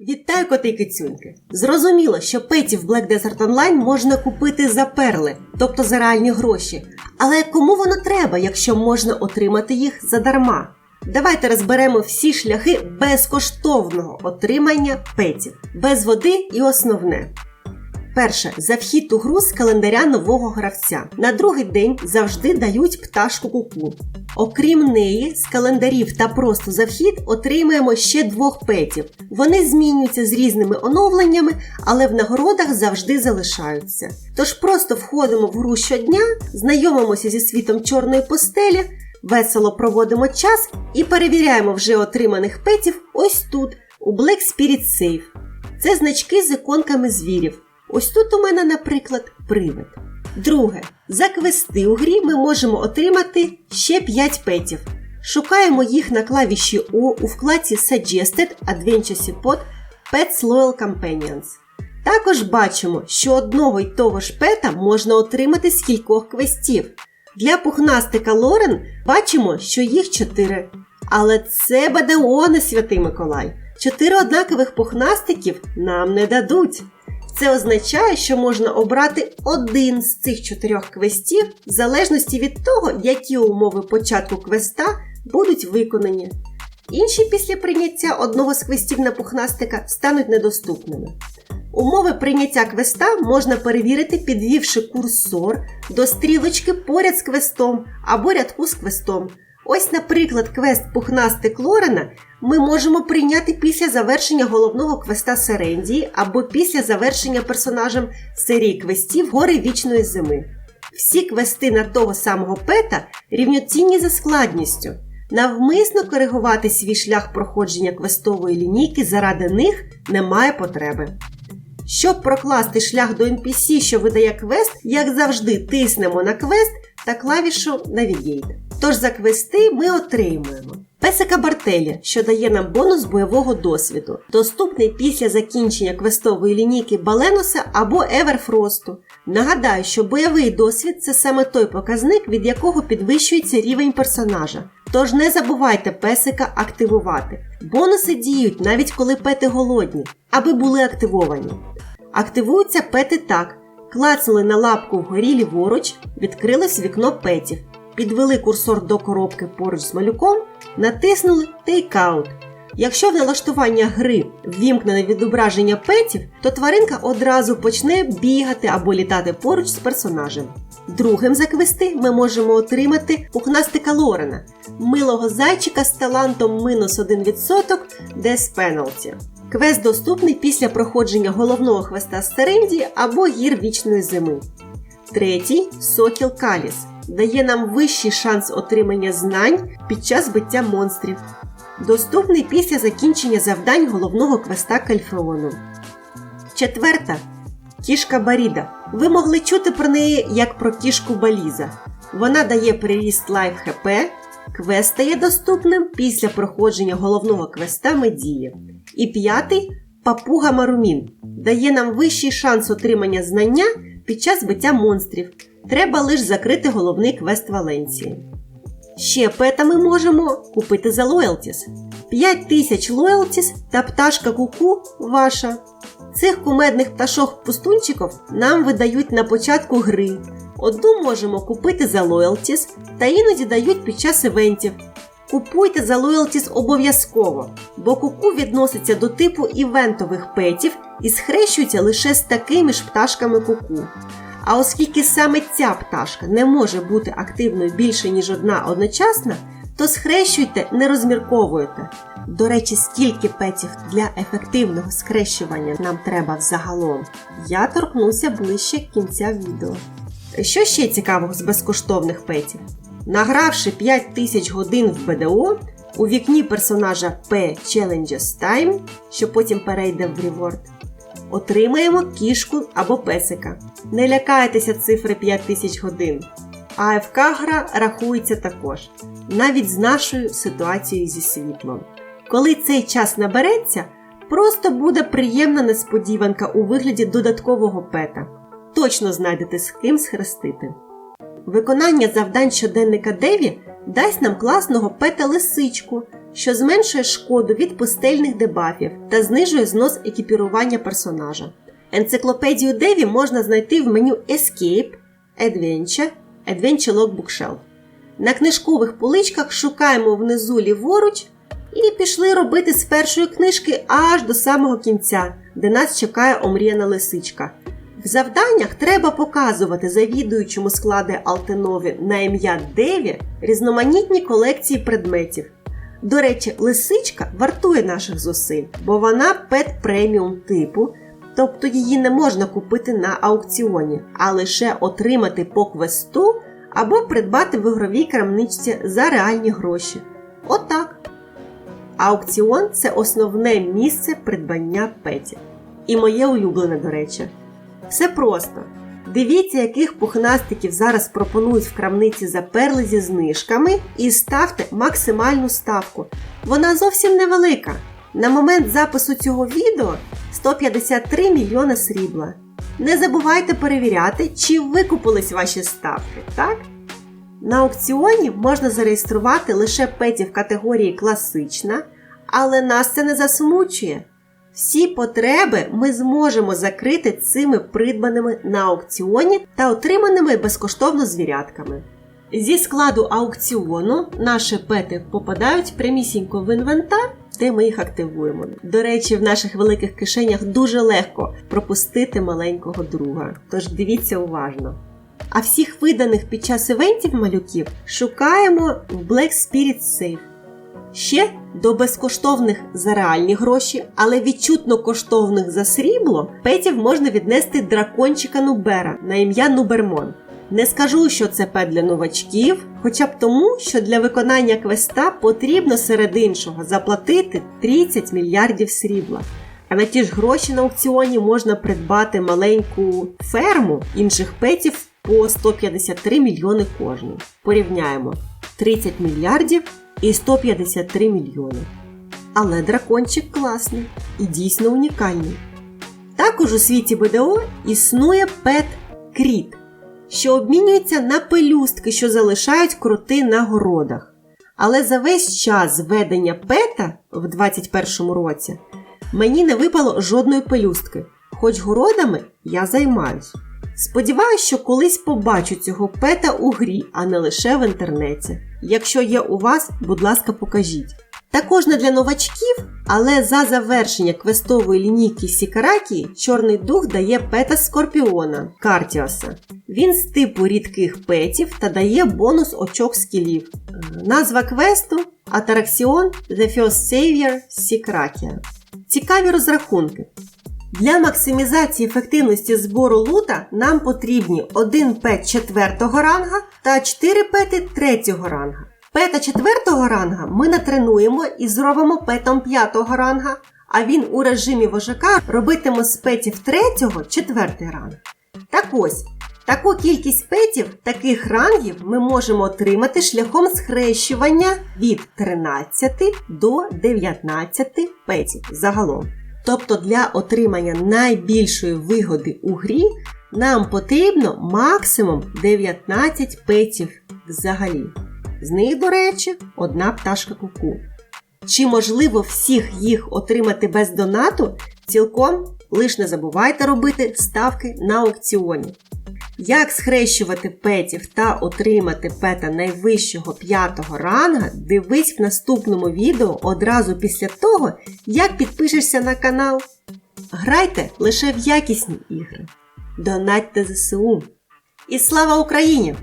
Вітаю, коти кицюньки! Зрозуміло, що петів в Black Desert Online можна купити за перли, тобто за реальні гроші. Але кому воно треба, якщо можна отримати їх задарма? Давайте розберемо всі шляхи безкоштовного отримання петів, без води і основне. Перше за вхід у гру з календаря нового гравця. На другий день завжди дають пташку куку. Окрім неї, з календарів та просто за вхід отримаємо ще двох петів. Вони змінюються з різними оновленнями, але в нагородах завжди залишаються. Тож просто входимо в гру щодня, знайомимося зі світом чорної постелі, весело проводимо час і перевіряємо вже отриманих петів ось тут, у Black Spirit Safe. Це значки з іконками звірів. Ось тут у мене, наприклад, привид. Друге. За квести у грі ми можемо отримати ще 5 петів. Шукаємо їх на клавіші О у вкладці Suggested Adventure Support Pets Loyal Companions. Також бачимо, що одного й того ж пета можна отримати з кількох квестів. Для пухнастика Лорен бачимо, що їх 4. Але це БДО не святий Миколай. Чотири однакових пухнастиків нам не дадуть. Це означає, що можна обрати один з цих чотирьох квестів в залежності від того, які умови початку квеста будуть виконані. Інші після прийняття одного з квестів на пухнастика стануть недоступними. Умови прийняття квеста можна перевірити, підвівши курсор до стрілочки поряд з квестом або рядку з квестом. Ось, наприклад, квест Пухнастик Лорена ми можемо прийняти після завершення головного квеста Серендії або після завершення персонажем серії квестів Гори Вічної Зими. Всі квести на того самого пета рівноцінні за складністю. Навмисно коригувати свій шлях проходження квестової лінійки заради них немає потреби. Щоб прокласти шлях до NPC, що видає квест, як завжди, тиснемо на квест та клавішу Navigate. Тож за квести ми отримуємо песика Бартеля, що дає нам бонус бойового досвіду, доступний після закінчення квестової лінійки Баленуса або Еверфросту. Нагадаю, що бойовий досвід це саме той показник, від якого підвищується рівень персонажа. Тож не забувайте песика активувати. Бонуси діють навіть коли пети голодні, аби були активовані. Активуються пети так. Клацнули на лапку вгорі ліворуч, відкрилось вікно петів. Підвели курсор до коробки поруч з малюком, натиснули Takeout. Якщо в налаштування гри ввімкнене відображення петів, то тваринка одразу почне бігати або літати поруч з персонажем. Другим за квести ми можемо отримати пухнастика Лорена, милого зайчика з талантом мінус 1% Death Penalty. Квест доступний після проходження головного квеста Стеренді або гір вічної зими. Третій Сокіл Каліс дає нам вищий шанс отримання знань під час биття монстрів. Доступний після закінчення завдань головного квеста Кальфеону. Четверта кішка Баріда. Ви могли чути про неї як про кішку Баліза. Вона дає приріст лайф ХП. Квест стає доступним після проходження головного квеста Медії. І п'ятий папуга Марумін дає нам вищий шанс отримання знання під час биття монстрів. Треба лише закрити головний квест Валенції. Ще пета ми можемо купити за лоялтіс. 5000 лоялтіс та пташка куку ваша. Цих кумедних пташок-пустунчиків нам видають на початку гри. Одну можемо купити за лоялтіс та іноді дають під час івентів. Купуйте за лоялтіс обов'язково, бо куку відноситься до типу івентових петів і схрещується лише з такими ж пташками куку. А оскільки саме ця пташка не може бути активною більше, ніж одна одночасно, то схрещуйте, не розмірковуйте. До речі, скільки петів для ефективного схрещування нам треба взагалом, я торкнуся ближче кінця відео. Що ще цікавого з безкоштовних петів? Награвши 5000 годин в БДО, у вікні персонажа P Challenges Time, що потім перейде в Reward, отримаємо кішку або песика. Не лякайтеся цифри 5000 годин. АФК гра рахується також, навіть з нашою ситуацією зі світлом. Коли цей час набереться, просто буде приємна несподіванка у вигляді додаткового пета. Точно знайдете з ким схрестити. Виконання завдань щоденника Деві дасть нам класного пета лисичку що зменшує шкоду від пустельних дебафів та знижує знос екіпірування персонажа. Енциклопедію Деві можна знайти в меню Escape, Adventure, Adventure Logbook Shelf. На книжкових поличках шукаємо внизу ліворуч і пішли робити з першої книжки аж до самого кінця, де нас чекає омріяна лисичка. В завданнях треба показувати завідуючому склади Алтенові на ім'я Деві різноманітні колекції предметів. До речі, лисичка вартує наших зусиль, бо вона пет преміум типу, тобто її не можна купити на аукціоні, а лише отримати по квесту або придбати в ігровій крамничці за реальні гроші. Отак. Аукціон це основне місце придбання петів. І моє улюблене, до речі. Все просто. Дивіться, яких пухнастиків зараз пропонують в крамниці за перли зі знижками, і ставте максимальну ставку. Вона зовсім невелика. На момент запису цього відео 153 мільйона срібла. Не забувайте перевіряти, чи викупились ваші ставки, так? На аукціоні можна зареєструвати лише петів категорії класична, але нас це не засмучує. Всі потреби ми зможемо закрити цими придбаними на аукціоні та отриманими безкоштовно звірятками. Зі складу аукціону наші пети попадають прямісінько в інвентар, де ми їх активуємо. До речі, в наших великих кишенях дуже легко пропустити маленького друга, тож дивіться уважно. А всіх виданих під час івентів малюків шукаємо в Black Spirit Safe. Ще до безкоштовних за реальні гроші, але відчутно коштовних за срібло, петів можна віднести дракончика Нубера на ім'я Нубермон. Не скажу, що це пет для новачків, хоча б тому, що для виконання квеста потрібно серед іншого заплатити 30 мільярдів срібла. А на ті ж гроші на аукціоні можна придбати маленьку ферму інших петів по 153 мільйони кожний. Порівняємо 30 мільярдів і 153 мільйони. Але дракончик класний і дійсно унікальний. Також у світі БДО існує пет Кріт, що обмінюється на пелюстки, що залишають кроти на городах. Але за весь час ведення пета в 2021 році мені не випало жодної пелюстки, хоч городами я займаюсь. Сподіваюсь, що колись побачу цього пета у грі, а не лише в інтернеті. Якщо є у вас, будь ласка, покажіть. Також не для новачків, але за завершення квестової лінійки Сікаракії Чорний дух дає пета Скорпіона Картіоса. Він з типу рідких петів та дає бонус очок скілів. Назва квесту Атараксіон The First Savior Сікракія. Цікаві розрахунки. Для максимізації ефективності збору лута нам потрібні один пет 4 ранга та 4 пети 3 ранга. Пета 4 ранга ми натренуємо і зробимо петом 5 ранга, а він у режимі вожака робитиме з петів 3 4 ранг. Так ось, таку кількість петів таких рангів ми можемо отримати шляхом схрещування від 13 до 19 петів загалом. Тобто для отримання найбільшої вигоди у грі нам потрібно максимум 19 петів взагалі. З них, до речі, одна пташка куку. Чи можливо всіх їх отримати без донату? Цілком лише не забувайте робити ставки на аукціоні. Як схрещувати петів та отримати пета найвищого п'ятого ранга, дивись в наступному відео одразу після того, як підпишешся на канал. Грайте лише в якісні ігри. Донатьте ЗСУ. І слава Україні!